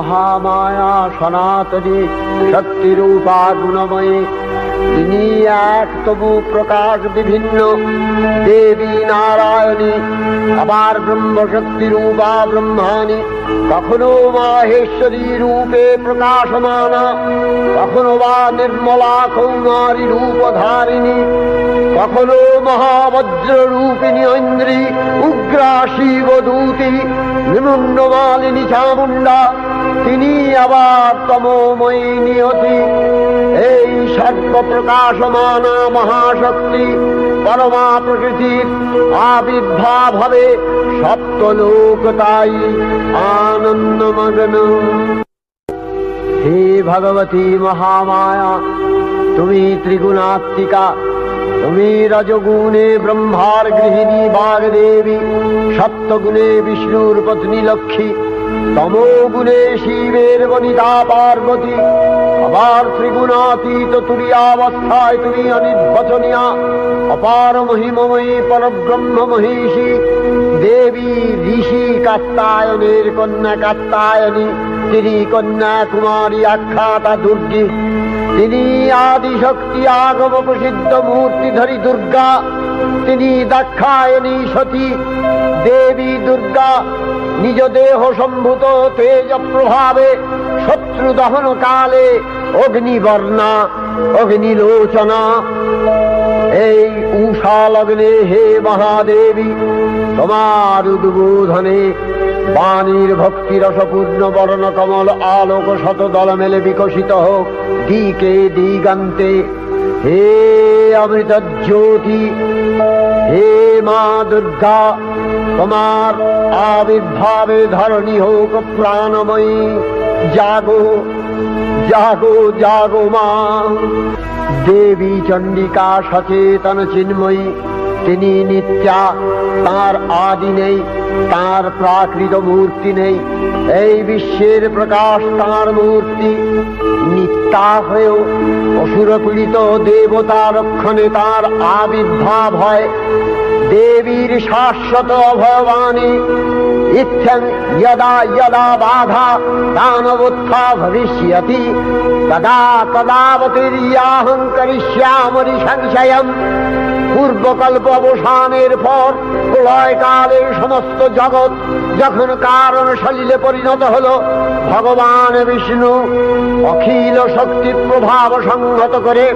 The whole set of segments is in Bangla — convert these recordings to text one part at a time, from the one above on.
মহামায়া সনাতনী শক্তিরূপা গুণময়ী তিনি এক তবু প্রকাশ বিভিন্ন। দেবী নারায়ণী আবার ব্রহ্মশক্তি রূপা ব্রহ্মাণী, কখনো মাহেশ্বরী রূপে প্রকাশমানা, কখনো বা নির্মলা কৌমারী রূপধারিণী, কখনো মহাবজ্র রূপিণী ঐন্দ্রী উগ্রা শিবদূতি নিমুন্নমালিনী চামুণ্ডা তিনি আবার তমোময়ী নিয়তি। এই সর্বপ্রকাশমানা মহাশক্তি পরমা প্রকৃতির আবির্ভাব সপ্তলোক তাই আনন্দমগ্ন। হে ভগবতী মহামায়া, তুমি ত্রিগুণাত্মিকা, তুমি রজগুণে ব্রহ্মার গৃহিণী বাগদেবী, সপ্তগুণে বিষ্ণুর পত্নী লক্ষ্মী তমোগুণে শিবের বনিতা পার্বতী, আবার ত্রিগুণাতীত তুরিয়াবস্থায় তুমি অনির্বচনীয়া, অপার মহিমময়ী পরব্রহ্ম মহিষী, দেবী ঋষি কাত্তায়নের কন্যা কাত্তায়নী তিনি কন্যা কুমারী আখ্যাতা দুর্গী, তিনি আদি শক্তি আগম প্রসিদ্ধ মূর্তিধরী দুর্গা, তিনি দাক্ষায়ণী সতী, দেবী দুর্গা নিজ দেহ সম্ভূত তেজ প্রভাবে শত্রু দহন কালে অগ্নিবর্ণা, অগ্নিলোচনা। এই উষা লগ্নে হে মহাদেবী, তোমার উদ্বোধনে বাণীর ভক্তি রসপূর্ণ বর্ণ কমল আলোক শত দল মেলে বিকশিত হোক দিকে দিগান্তে। হে অমৃত জ্যোতি, হে মা দুর্গা তোমার আবির্ভাবে ধরণী হোক প্রাণময়ী। জাগো জাগো জাগো মা। দেবী চণ্ডিকা সচেতন চিন্ময়ী, তিনি নিত্যা, তার আদি নেই, তার প্রাকৃত মূর্তি নেই। এই বিশ্বের প্রকাশ তার মূর্তি। নিত্যা হয়েও অসুর পীড়িত দেবতা রক্ষণে তার আবির্ভাব হয়। দেবীর শাশ্বত ভবানী। ইচ্ছেন যদা যদা বাধা দানবোত্থা ভবিষ্যতি। তদা তদাবতীর্যাহং করিষ্যামরি সংশয়ম। পূর্বকল্প অবসানের পর প্রলয়কালে সমস্ত জগৎ যখন কারণ সলিলে পরিণত হল, ভগবান বিষ্ণু অখিল শক্তি প্রভাব সংহত করে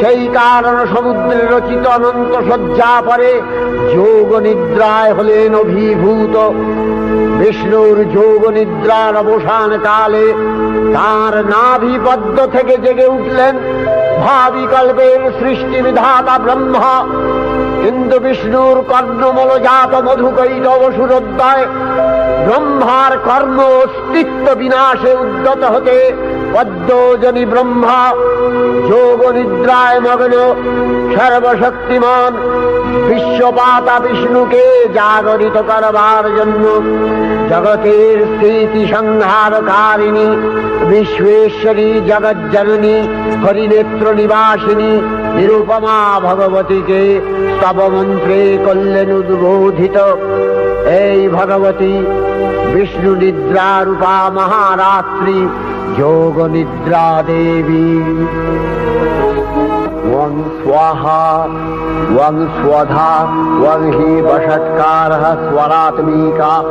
সেই কারণ সমুদ্রে রচিত অনন্ত শয্যা পরে যোগ নিদ্রায় হলেন অভিভূত। বিষ্ণুর যোগ নিদ্রার অবসান কালে তার নাভিপদ্ম থেকে জেগে উঠলেন ভাবি কল্পের সৃষ্টি বিধাতা ব্রহ্মা। কিন্তু বিষ্ণুর কর্ণমল জাত মধুকৈটব সুরোদ্দয় ব্রহ্মার কর্ম অস্তিত্ব বিনাশে উদ্যত হতে পদ্মজনী ব্রহ্মা যোগ নিদ্রায় মগ্ন সর্বশক্তিমান বিশ্বপাতা বিষ্ণুকে জাগরিত করবার জন্য জগতের স্থিতি সংহারকারিণী বিশ্বেশ্বরী জগজ্জননী হরিনেত্র নিবাসিনী নিরুপমা ভগবতীকে স্তবমন্ত্রে করলেন উদ্বোধিত। এই ভগবতী বিষ্ণু নিদ্রা মহারাত্রি যোগ নিদ্রা দেবী। वं स्वाहा वं स्वधा वं हि वषट्कारः स्वरात्मिका।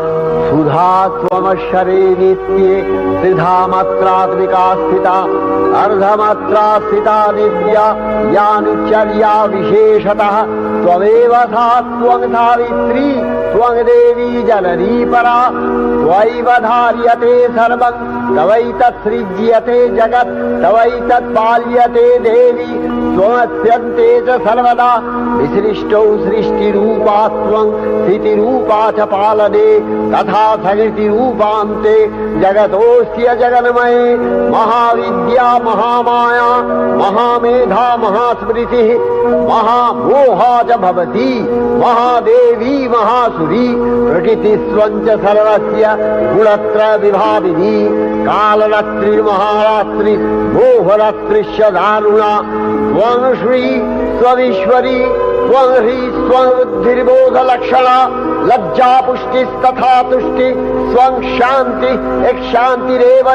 सुधा शरी नित्ये त्रिधामात्रात्मिका स्थिता, अर्धमात्रा स्थिता नित्या यानुचर्या विशेषतः। त्वमेव सा त्वं धारित्री, त्वं देवी जननी परा त्वैव धार्यते सर्वम् तवैतत्सृज्यते जगत् तवैतत्पाल्यते देवी त्वमत्यन्ते च सर्वदा। विसृष्टौ सृष्टिरूपा त्वं स्थितिरूपा च पालने तथा सकृतिरूपान्ते जगतोऽस्य जगन्मये। महाविद्या महामाया महामेधा महास्मृतिः महामोहा च भवति महादेवी महासुरी प्रकृतिस्वं च सर्वस्य गुणत्र विभाविनी कालरात्रिर्महारात्रि मोहरात्रिश्च दारुणा त्वं श्री स्वीश्वरी त्वं ह्री स्वं बुद्धिर्बोधलक्षणा लज्जा पुष्टिस्तथा तुष्टि स्वं शान्ति एक शांतिरव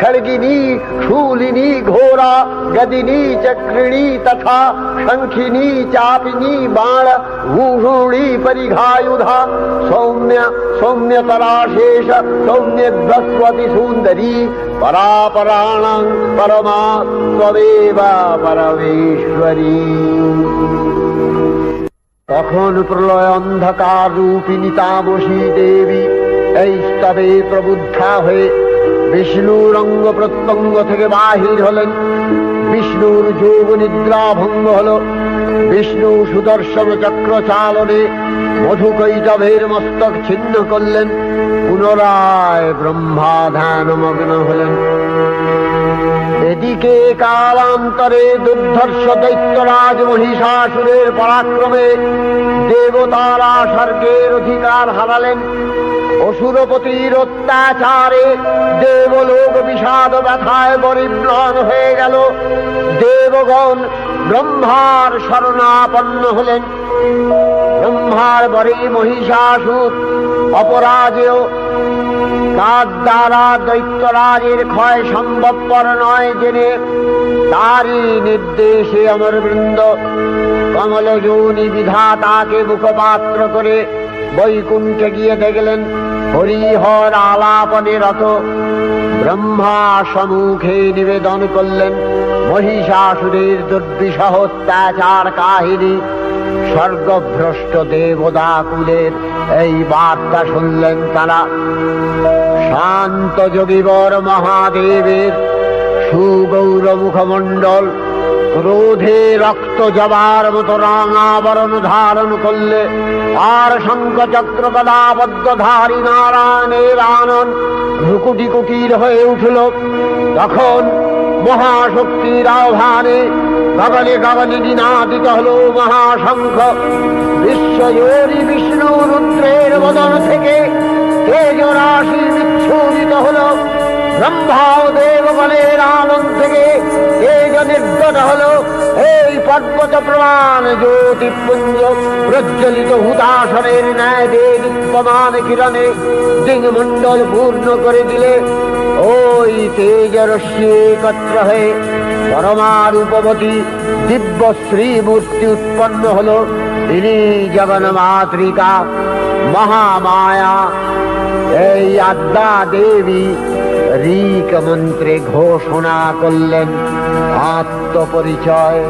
खड्गिनी शूलिनी घोरा गदिनी चक्रिणी तथा शङ्खिनी चापिनी बाण भूषूणी परिघायुधा सौम्य सौम्यतराशेष सौम्यध्वस्वति सुन्दरी परापराणां परमा त्वमेव परमेश्वरी তখন প্রলয় অন্ধকার রূপিণী তামসী দেবী এই স্তবে প্রবুদ্ধা হয়ে বিষ্ণুর অঙ্গ প্রত্যঙ্গ থেকে বাহির হলেন। বিষ্ণুর যোগ নিদ্রা ভঙ্গ হল। বিষ্ণু সুদর্শন চক্র চালনে মধুকৈটভের মস্তক ছিন্ন করলেন। পুনরায় ব্রহ্মা ধ্যানমগ্ন হলেন। এদিকে কালান্তরে দুর্ধর্ষ দৈত্যরাজ মহিষাসুরের পরাক্রমে দেবতারা স্বর্গের অধিকার হারালেন। অসুরপতির অত্যাচারে দেবলোক বিষাদ ব্যথায় পরিম্লান হয়ে গেল। দেবগণ ব্রহ্মার শরণাপন্ন হলেন। ব্রহ্মার বরে মহিষাসুর অপরাজেয়। তার দ্বারা দৈত্যরাজের ক্ষয় সম্ভবপর নয় জেনে তারই নির্দেশে অমর বৃন্দ কমলযোনি বিধাতাকে মুখপাত্র করে বৈকুণ্ঠে গিয়ে দেখলেন হরিহর আলাপনে রত ব্রহ্মা সম্মুখে নিবেদন করলেন, মহিষাসুরের দুর্বিষহ অত্যাচার কাহিনী। স্বর্গভ্রষ্ট দেবদাকুলের এই বার্তা শুনলেন তারা। শান্ত যোগীবর মহাদেবের সুগৌর মুখমণ্ডল ক্রোধে রক্ত জবার মতো রাঙাবরণ ধারণ করলে আর শঙ্খ চক্র গদাবদ্ধধারী নারায়ণের আনন্দ ভ্রুকুটি কুটির হয়ে উঠল। তখন মহাশক্তির আহ্বানে গগনে গগনে দিনাদিত হল মহাশঙ্খ। বিশ্বজোরি বিষ্ণু রুদ্রের বদন থেকে তেজ রাশি বিচ্ছুরিত হল। ব্রহ্মা ও দেবগণের আনন্দ থেকে তেজ নির্গত হল, এই পর্বত প্রমাণ জ্যোতিপুঞ্জ প্রজ্বলিত হুতাসনের ন্যায় দীপ্যমান কিরণে দিংমণ্ডল পূর্ণ করে দিলে ওই তেজ রশ্মি একত্র হয়ে পরমারূপবতী দিব্য শ্রী মূর্তি উৎপন্ন হল। তিনি জগন মাতৃকা মহামায়া। এই আদ্যা দেবী ঋক মন্ত্রে ঘোষণা করলেন আত্মপরিচয়।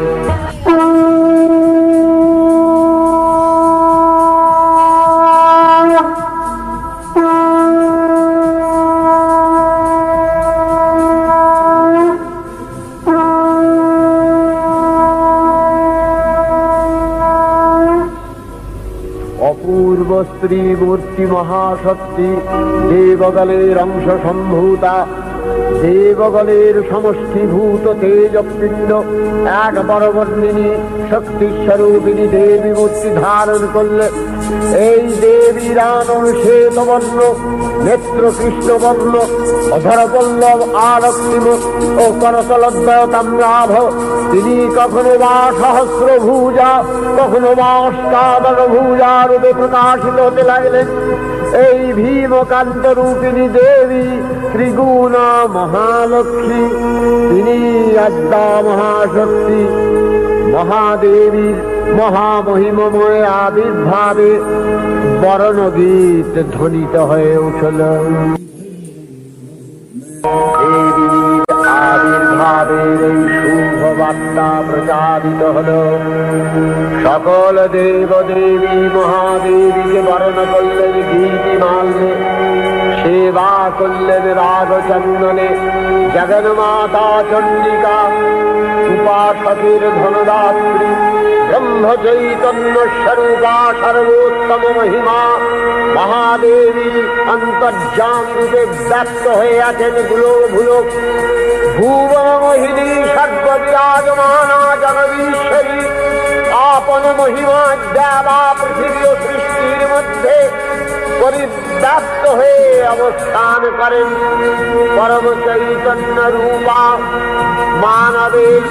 স্ত্রী মূর্তি মহাশক্তি দেবগলের অংশ সম্ভূতা দেবগলের সমষ্টিভূত তেজপিণ্ড এক বরবর্ণিনী শক্তি স্বরূপিণী দেবী মূর্তি ধারণ করলে এই দেবীর আনন শ্বেতবর্ণ, নেত্র কৃষ্ণবর্ণ অধর পল্লব আরক্তিম ও করতলদ্বয় তাম্রাভ। তিনি কখনো বা সহস্র ভূজা কখনো বা অষ্টাদশ ভূজা রূপে প্রকাশিত হতে লাগলেন। এই ভীমকান্ত রূপিণী দেবী, ত্রিগুণ মহালক্ষ্মী। তিনি আদ্যা মহাশক্তি। মহাদেবী, মহামহিমময় আবির্ভাবে বরণগীত ধ্বনিত হয়ে উঠল। দেবীর আবির্ভাবের এই শুভ বাক্য নিনাদিত হল। সকল দেব দেবী মহাদেবীকে বরণ করলেন গীতি মাল্যে, সেবা করলেন রাগ চন্দনে জগন মাতা চন্ডিকা, উপাসকের ধনদাত্রী, ব্রহ্ম চৈতন্য স্বরূপা সর্বোত্তম মহিমা, মহাদেবী অন্তর্যাম রূপে ব্যক্ত হয়ে আছেনগুলো ভুলো। ভুবন মোহিনী সর্ব বিরাজমানা জগদীশ্বরী আপন মহিমা দেবা পৃথিবী ও সৃষ্টির মধ্যে পরিব্যাপ্ত হয়ে অবস্থান করেন। পরম চৈতন্য রূপা মানবের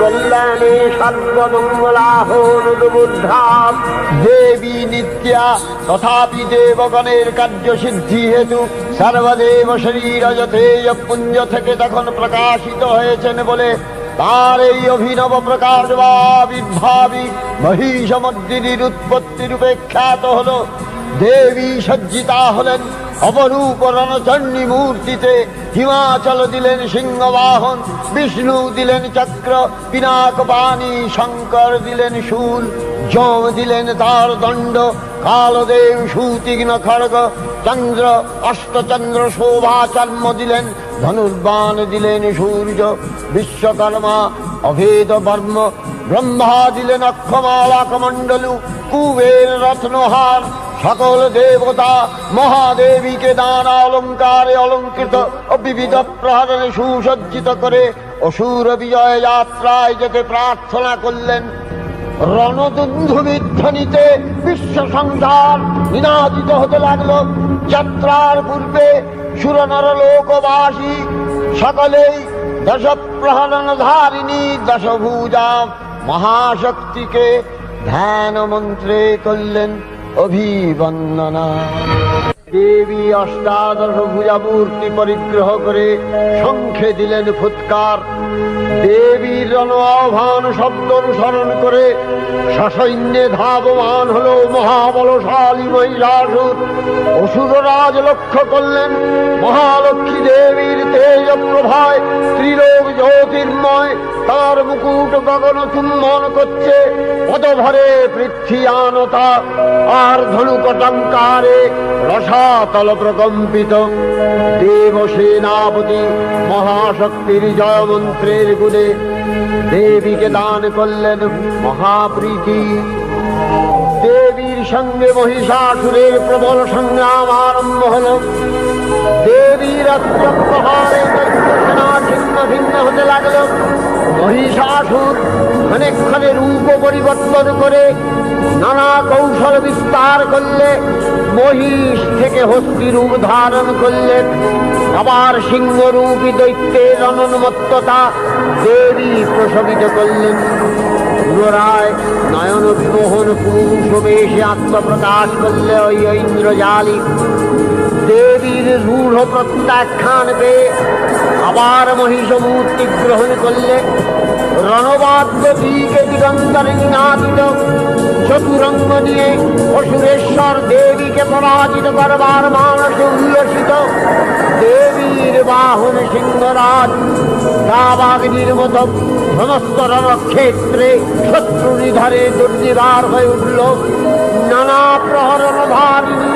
কল্যাণে সর্বমঙ্গলাহনুদ্বুদ্ধা দেবী নিত্যা তথাপি দেবগণের কার্য সিদ্ধি হেতু সর্বদেব শরীর যথেয় পুঞ্জ থেকে তখন প্রকাশিত হয়েছেন বলে তার এই অভিনব প্রকাশ বা আবির্ভাবী মহিষমর্দিনীর উৎপত্তি রূপে খ্যাত হল। দেবী সজ্জিতা হলেন অপরূপ রণচণ্ডী মূর্তিতে হিমাচল দিলেন সিংহবাহন, বিষ্ণু দিলেন চক্র, পিনাক পানি, শঙ্কর দিলেন শূল, যম দিলেন তার দণ্ড, কালদেব সুতীক্ষ্ণ খড়গ, চন্দ্র, অষ্টচন্দ্র শোভা চর্ম দিলেন ধনুর্বাণ দিলেন সূর্য, বিশ্বকর্মা, অভেদ বর্ম, ব্রহ্মা দিলেন অক্ষমালা কমণ্ডলু কুবের রত্নহার, সকল দেবতা, মহাদেবীকে দানা অলঙ্কারে অলঙ্কৃত ও বিবিধ প্রহরণে সুসজ্জিত করে অসুর বিজয় যাত্রায় যেতে প্রার্থনা করলেন। রণদুন্ধুবিধ্বনিতে বিশ্ব সংসার নিনাদিত হতে লাগল। যাত্রার পূর্বে সুরনর লোকবাসী, সকলেই দশ প্রহরণ ধারিণী দশভূজা মহাশক্তিকে ধ্যান মন্ত্রে করলেন অভিবন্দনা। দেবী অষ্টাদশ ভুজা মূর্তি পরিগ্রহ করে শঙ্খে দিলেন ফুৎকার। দেবীর রণ আহ্বান শব্দ অনুসরণ করে সসৈন্যে ধাবমান হল মহাবলশালী মহিষাসুর অসুররাজ লক্ষ্য করলেন, মহালক্ষ্মী দেবীর তেজ প্রভায় ত্রিলোক জ্যোতির্ময়, তার মুকুট গগন চুম্বন করছে, পদভরে পৃথ্বীয়ানতা আর ধনুকটঙ্কারে রসাতল প্রকম্পিত দেব সেনাপতি মহাশক্তির জয় মন্ত্রের গুণে দেবীকে দান করলেন মহাপ্রীতি দেবীর সঙ্গে মহিষাসুরের প্রবল সংগ্রাম আরম্ভ হল দেবীর অস্ত্র প্রহারে ছিন্ন ভিন্ন হতে লাগল। মহিষাসুর ক্ষণে রূপ পরিবর্তন করে নানা কৌশল বিস্তার করলে, মহিষ থেকে হস্তি রূপ ধারণ করলেন আবার সিংহরূপী দৈত্যের অনন্মত্ততা দেবী প্রসবিত করলেন। পুনরায় নয়ন বিমোহন পুরুষ বেশে আত্মপ্রকাশ করলে ওই ইন্দ্রজালী দেবীর রূঢ় প্রত্যাখ্যান পেয়ে আবার মহিষ মূর্তি গ্রহণ করলে রণবাদ্য দিকে দিগন্তরে নিনাদিত চতুরঙ্গ নিয়ে অসুরেশ্বর দেবীকে পরাজিত করবার মানসে উল্লসিত। দেবীর বাহন সিংহরাজ দাবাগ্নির মতো সমস্ত রণক্ষেত্রে শত্রু নিধারে দুর্নিবার হয়ে উঠল। নানা প্রহরণ ধারিণী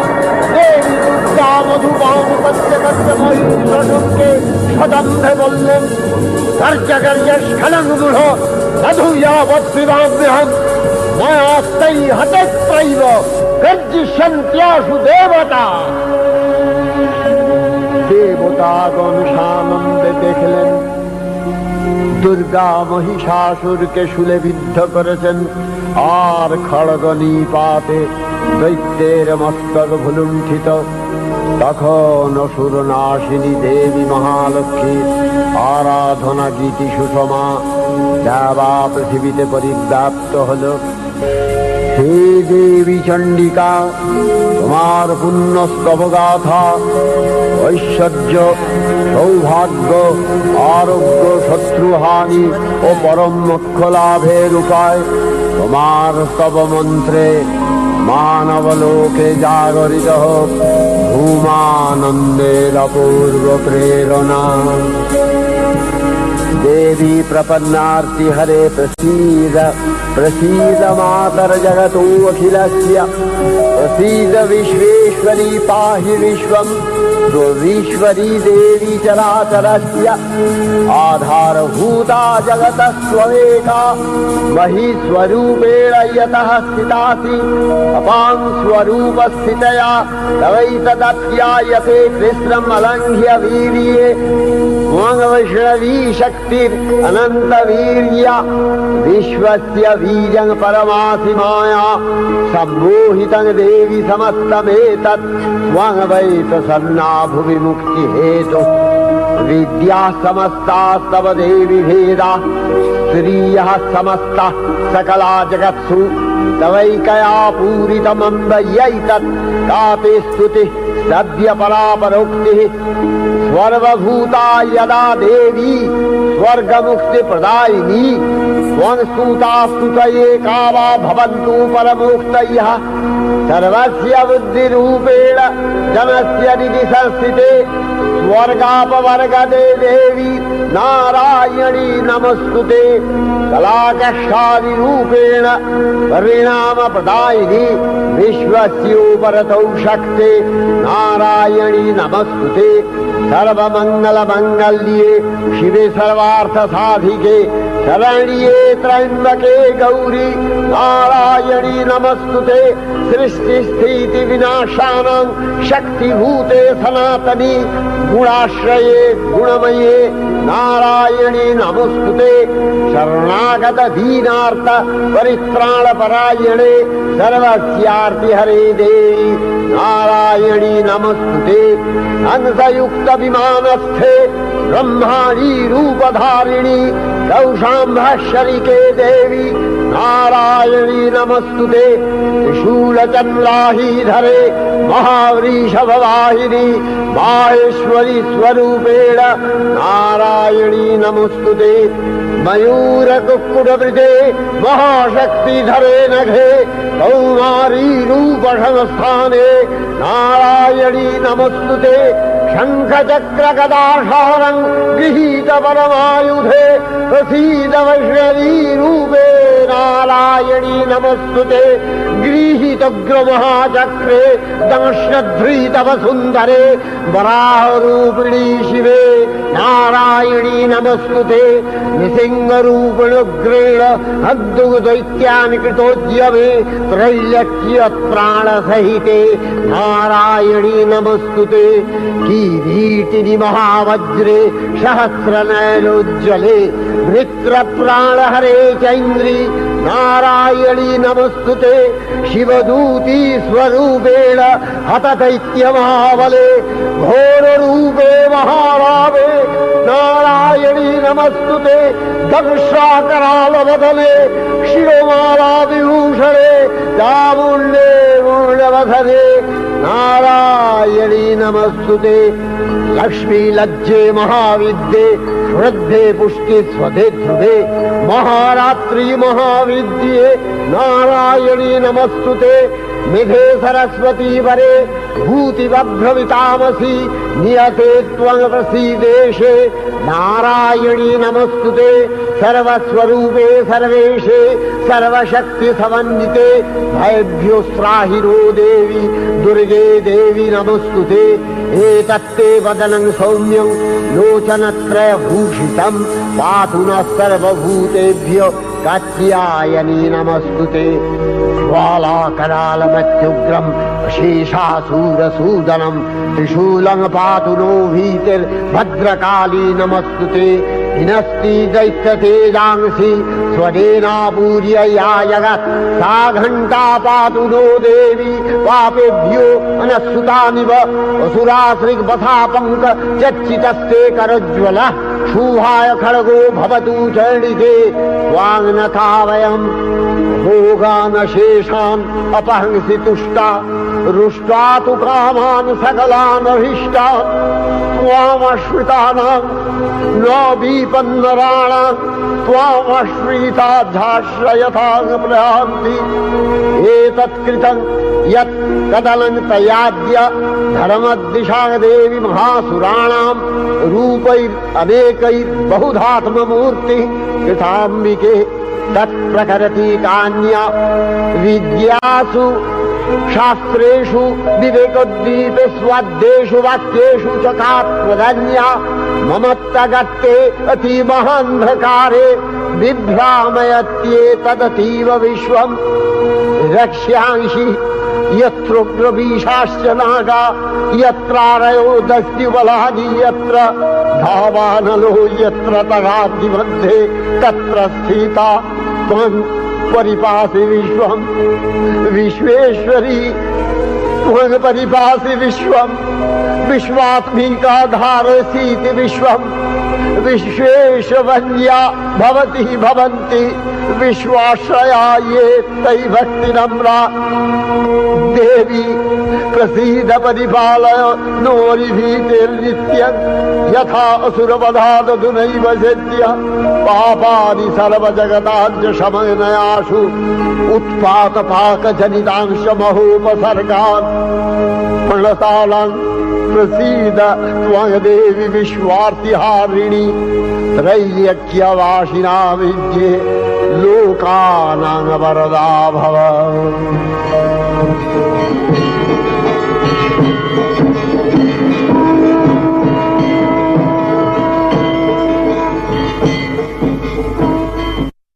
সানন্দে দেখলেন। দুর্গা মহিষাসুরকে শুলে বিদ্ধ করেছেন। আর খড়গ নিপাতে দৈত্যের মস্তক ভুলুণ্ঠিত। তখন অসুর নাশিনী দেবী মহালক্ষ্মী, আরাধনা গীতি সুষমা, দেবা পৃথিবীতে পরিব্যাপ্ত হল। হে দেবী চণ্ডিকা, তোমার পুণ্যস্তবগাথা, ঐশ্বর্য, সৌভাগ্য, আরোগ্য, শত্রুহানি ও পরম মোক্ষ লাভের উপায়, তোমার স্তব মন্ত্রে मानवलोके जागरितः भूमानन्देल पूर्वप्रेरणा देवी प्रपन्नार्तिहरे मातरजगतो वखिलस्य विश्वेश्वरी पाहि विश्वम् विश्वरी देवी चराचरस्य आधारभूता जगतः स्वमेका मही स्वरूपेण यतः स्थितासि अपां स्वरूपस्थितया तवैतदप्यायते कृष्णम् अलङ्घ्य वीर्ये वैष्णवी शक्तिरनन्तवीर्या विश्वस्य बीजं परमासि माया सम्मोहितं देवि समस्तमेतत् त्वं वै प्रसन्ना भुवि मुक्तिहेतु विद्या समस्तास्तव देवि भेदा। स्त्रियः समस्ता सकला जगत्सु। तवैकया पूरितमम्बयैतत्। कापि स्तुतिः सद्य परापरोक्तिः सर्वभूता यदा देवी स्वर्गमुक्तिप्रदायिनी। स्तुता स्तुतये का वा भवन्तु परमोक्तयः सर्वस्य बुद्धिरूपेण जनस्य निधि संस्थिते स्वर्गापवर्गदे देवी नारायणी नमस्तुते। कलाकष्टादिरूपेण परिणामप्रदायिनी विश्वस्योपरतौ शक्ते। नारायणी नमस्तुते। सर्वमङ्गलमङ्गल्ये शिवे सर्वार्थसाधिके। शरण्ये त्र्यम्बके गौरी। नारायणी नमस्तुते। सृष्टिस्थितिविनाशानां शक्तिभूते सनातनी गुणाश्रये गुणमये नारायणी नमस्तुते शरणागत दीनार्थ परित्राणपरायणे सर्वस्यार्ति हरे देवी नारायणी नमस्तुते हंसयुक्त विमानस्थे ब्रह्माणी रूपधारिणी दौषाम्भ्यरिके देवि नारायणी नमस्तु ते शूलचन्द्राहीधरे महाव्रीषभवाहिनी बाहेश्वरि स्वरूपेण नारायणी नमस्तु ते मयूरकुक्कुटवृते महाशक्तिधरे नघे गौनारीरूपसस्थाने नारायणी नमस्तु ते शङ्खचक्रकदाम् गृहीतपरमायुधे خفي دغش ذي نوبه नारायणी नमस्कृते ग्रीहितग्रमहाचक्रे दर्शध्री तव सुन्दरे वराहरूपिणी शिवे नारायणी नमस्कृते निसिंहरूपिणुग्रेण अद्रुगुदैक्यानिकृतोद्यमे त्रैलक्ष्य प्राणसहिते नारायणी नमस्तुते। कीरीटिनि महावज्रे सहस्रनयनोज्ज्वले। मित्रप्राणहरे चैन्द्री ನಾರಾಯಣಿ ನಮಸ್ಕೃತೆ ಶಿವದೂತಿ ಸ್ವರೂಪೇಣ ಹತಕೈತ್ಯ ಮಹಾಬಲೆ ಘೋರರೂಪೇ ಮಹಾಭಾವೆ ನಾರಾಯಣಿ ನಮಸ್ಕೃತೆ ಧನುಷಾಕರಾಲವದನೆ ಶಿವಮಾಲಾವಿಭೂಷಣೆ ಚಾಮುಂಡೇ ಮುಳ್ಳವಧನೆ नारायणी नमस्तुते। लक्ष्मी लज्जे महाविद्ये श्रद्धे पुष्टि स्वधे ध्रुवे। महारात्रि महाविद्ये नारायणी नमस्तुते। निधे सरस्वती वरे भूतिवभ्रवितामसि नियते त्वलसि देशे। नारायणी नमस्तुते। सर्वस्वरूपे सर्वेशे सर्वशक्तिसमन्विते वैभ्यो श्राहिरो देवि दुर्ग एतत्ते वदनं सौम्यं लोचनत्रयभूषितं। पातु नः सर्वभूतेभ्यो कात्यायनी नमस्तुते। ज्वालाकरालमत्युग्रम् शेषासूरसूदनम् त्रिशूलम् पातु नो भीतिर्भद्रकाली नमस्तुते हिनस्ति दैत्यतेजांसि स्वदेनापूर्य या जगत् सा घण्टा पातु नो देवी। पापेभ्यो अनस्सुतानिव असुराश्रिग्वथा पङ्क चच्चितस्ते शूहाय खड़गो भवतु चरणिते वाङ्नथा वयम् भोगान शेषान् अपहंसि तुष्टा रुष्टा तु कामान् सकलानभीष्टान् त्वामश्रितानाम् न विपन्नराणाम् त्वामश्रिताध्याश्रयथा प्रयान्ति। एतत्कृतम् यत् तदनन्तयाद्य धर्मद्दिशा देवि महासुराणाम् रूपैरनेक रूपैरनेकैर्बहुधात्ममूर्तिः कृताम्बिके तत्प्रकरति कान्या। विद्यासु शास्त्रेषु विवेकोद्दीपे स्वाद्येषु वाक्येषु च का त्वदन्या ममत्तगत्ते अतिमहान्धकारे बिभ्रामयत्येतदतीव विश्वम् रक्ष्यांसि यत्रोग्रवीशाश्च नागा यत्रारयो दस्युबलानि यत्र धावानलो यत्र तगादिमध्ये तत्र स्थिता त्वं परिपासि विश्वम्। विश्वेश्वरी त्वं परिपासि विश्वम्। विश्वात्मिका धारसीति विश्वम् विश्वेशवन्या भवति भवन्ति विश्वाश्रया ये तै भक्तिनम्रा देवी प्रसीद परिपालय नोरिभीतिर्नित्यम् यथा असुरवधादधुनैव सेद्य पापानि सर्वजगताञ्च शमनयासु उत्पातपाकजनितांशमहोपसर्गान्। प्रणतालान् प्रसीद त्वदेवि विश्वार्तिहारिणि त्रैल्यक्यवासिना विद्ये लोकानां वरदा भव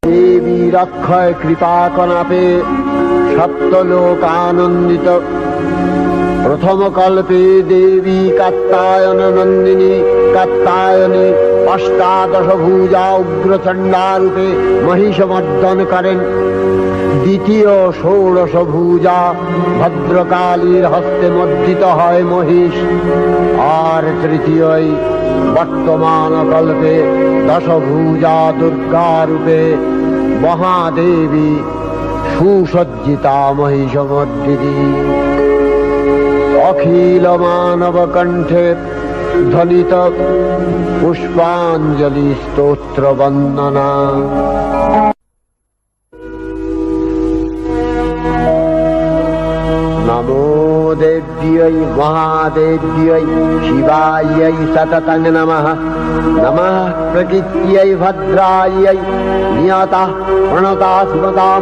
দেবী রক্ষয় কৃপা কনাপে সপ্তলোকানন্দিত প্রথম কল্পে দেবী কাত্তায়ন নন্দিনী কাত্তায়নে অষ্টাদশ ভূজা উগ্রচণ্ডারূপে মহিষমর্দন করেন। দ্বিতীয় ষোড়শ ভূজা ভদ্রকালীর হস্তে মর্দিত হয় মহিষ। আর তৃতীয় বর্তমান কল্পে দশভূজা দুর্গারূপে মহাদেবী সুসজ্জিতা মহিষমর্দিনী। অখিল মানব কণ্ঠে ध्वनित पुष्पाञ्जलिस्तोत्रवन्दना। देव्यै महादेव्यै शिवायै सततं नमः नमः प्रकृत्यै भद्रायै नियतः प्रणता सुमदां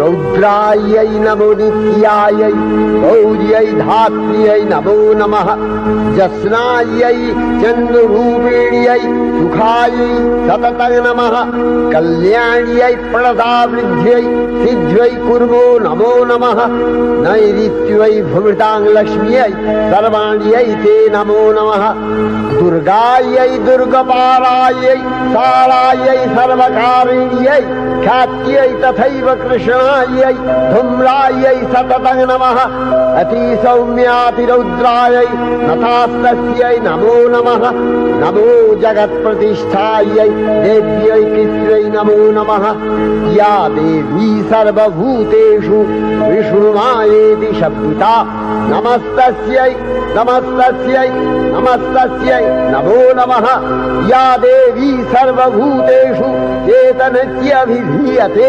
रौद्रायै नमो नित्यायै गौर्यै धात्र्यै नमो नमः जस्नायै चन्द्ररूपिण्यै सुखायै सतत नमः कल्याण्यै प्रणतावृद्ध्यै सिद्ध्यै कुर्वो नमो नमः नैरित्यै भविताङ्ग लक्ष्म्यै सर्वाण्यै ते नमो नमः। दुर्गायै दुर्गपालायै सारायै सर्वकारिण्यै ख्यात्यै तथैव कृष्णायै धूम्रायै सततं नमः। अतिसौम्यातिरौद्रायै तथास्तस्यै नमो नमः। नमो जगत्प्रतिष्ठायै देव्यै कृत्यै नमो नमः। या देवी सर्वभूतेषु विष्णुमायेति शब्दिता। नमस्तस्यै नमस्तस्यै नमस्तस्यै नमो नमः। या देवी सर्वभूतेषु चेतनत्यभिधीयते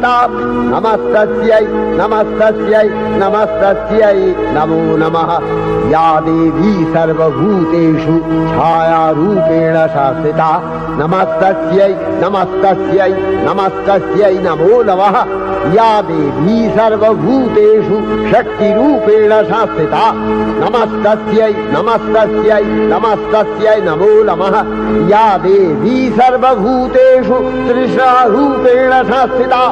नमस्तस्यै नमस्तस्यै नमस्तस्यै नमो नमः। या देवी सर्वभूतेषु छायारूपेण संस्थिता नमस्तस्यै नमस्तस्यै नमस्तस्यै नमो नमः। या देवी सर्वभूतेषु शक्तिरूपेण संस्थिता नमस्तस्यै नमस्तस्यै नमस्तस्यै नमो नमः। या देवी सर्वभूतेषु तृष्णारूपेण संस्थिता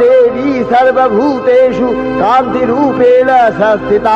देवी सर्वभूतेषु कान्तिरूपेण संस्थिता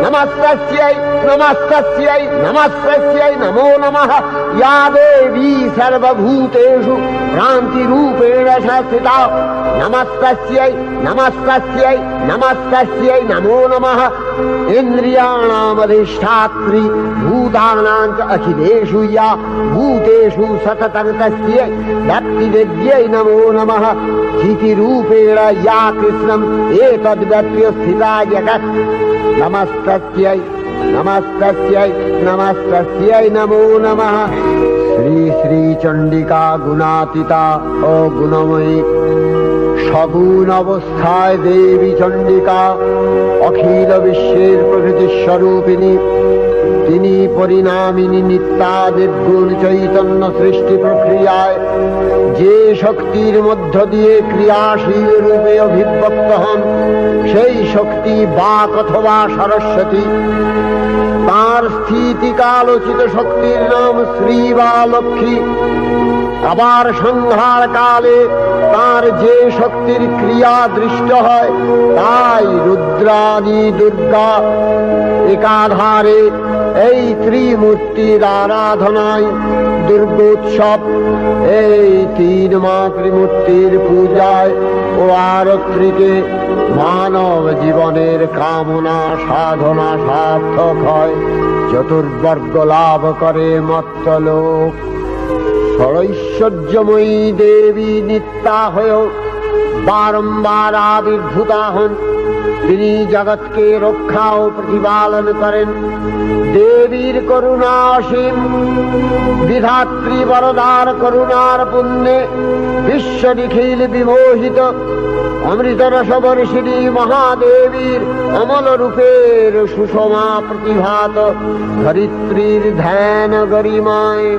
नमस्तस्यै नमस्तस्यै नमस्तस्यै नमो नमः। या देवी सर्वभूतेषु भ्रान्तिरूपेण संस्थिता नमस्तस्यै नमस्तस्यै नमस्तस्यै नमो नमः। इन्द्रियाणामधिष्ठात्रि भूतानाञ्च अखिलेषु या भूतेषु सततन्तस्यै वक्तिदिव्यै नमो नमः। स्थितिरूपेण या कृष्णम् एतद् जगत् नमस्तस्यै नमस्तस्यै नमस्तस्यै नमो नमः। श्री श्रीचण्डिका गुणातिता अगुणमयी। সগুণ অবস্থায় দেবী চণ্ডিকা, অখিল বিশ্বের প্রকৃতি স্বরূপিণী, তিনি পরিণামিনী নিত্যা নির্গুণ চৈতন্য সৃষ্টি প্রক্রিয়ায় যে শক্তির মধ্য দিয়ে ক্রিয়াশীল রূপে অভিব্যক্ত হন, সেই শক্তি বাক অথবা সরস্বতী। তার স্থিতিকালোচিত শক্তির নাম শ্রী বা লক্ষ্মী আবার সংহার কালে তার যে শক্তির ক্রিয়া দৃষ্ট হয়, তাই রুদ্রাণী দুর্গা একাধারে এই ত্রিমূর্তির আরাধনায় দুর্গোৎসব, এই তিন মা ত্রিমূর্তির পূজায় ও আরত্রিকে মানব জীবনের কামনা সাধনা সার্থক হয়। চতুর্বর্গ লাভ করে মত্তলোক। ষড়ৈশ্বর্যময়ী দেবী নিত্যা হয়েও বারম্বার আবির্ভূতা হন। তিনি জগৎকে রক্ষা ও প্রতিপালন করেন। দেবীর করুণা অসীম। বিধাত্রী বরদার করুণার পুণ্যে বিশ্ব নিখিল বিমোহিত অমৃত রসবর্ষিণী মহাদেবীর অমল রূপের সুষমা প্রতিভাত। ধরিত্রীর ধ্যান গরিমায়।